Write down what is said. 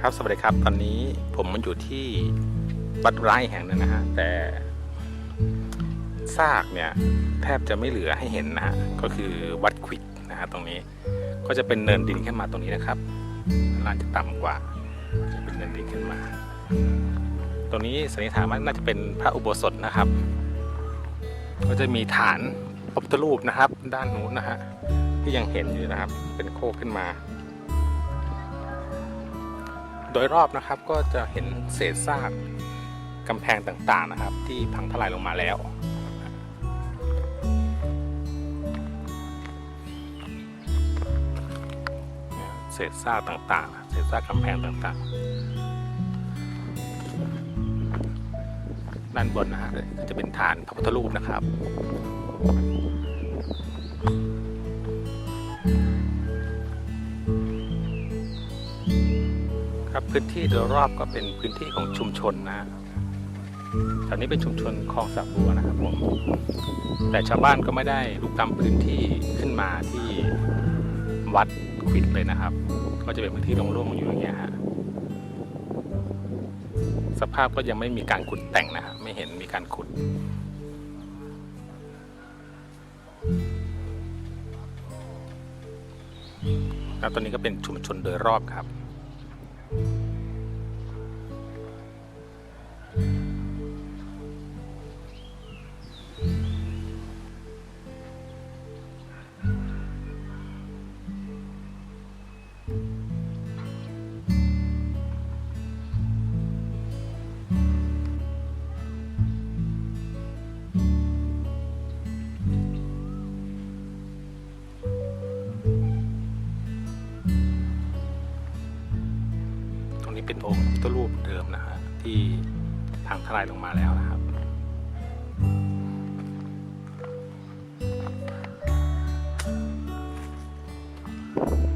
ครับสวัสดีครับ ตอนนี้ผมมันอยู่ที่วัดร้ายแห่งนึงนะฮะแต่ซากเนี่ยแทบจะไม่เหลือให้เห็นนะฮะก็คือวัดขวิดนะฮะตรงนี้ก็จะเป็นเนินดินขึ้นมาตรงนี้นะครับลานจะต่ำกว่าจะเป็นเนินดินขึ้นมา ตรงนี้สันนิษฐานว่าน่าจะเป็นพระอุโบสถนะครับ ก็จะมีฐานพระพุทธรูปนะครับ ด้านนู้นนะฮะที่ยังเห็นอยู่นะครับ เป็นโคกขึ้นมา โดยรอบนะครับก็จะเห็นเศษซากกำแพงต่างๆนะครับ ที่พังทลายลงมาแล้ว เศษซากต่างๆ เศษซากกำแพงต่างๆ ด้านบนนะฮะจะเป็นฐานพระพุทธรูปนะครับ ครับพื้นที่โดยรอบก็เป็นพื้นที่ของชุมชนนะแถวนี้เป็นชุมชนคลองสระบัวนะครับผมแต่ชาวบ้านก็ไม่ได้ลุกล้ำพื้นที่ขึ้นมาที่วัดขวิดเลยนะครับ ก็จะเป็นพื้นที่โล่งๆอยู่อย่างเงี้ยฮะสภาพก็ยังไม่มีการขุดแต่งนะฮะไม่เห็นมีการขุด แล้วตอนนี้ก็เป็นชุมชนโดยรอบครับ ต นี้เป็นองค์พุทธรูปเดิมนะฮะที่พังทลายลงมาแล้วนะครับ Thank.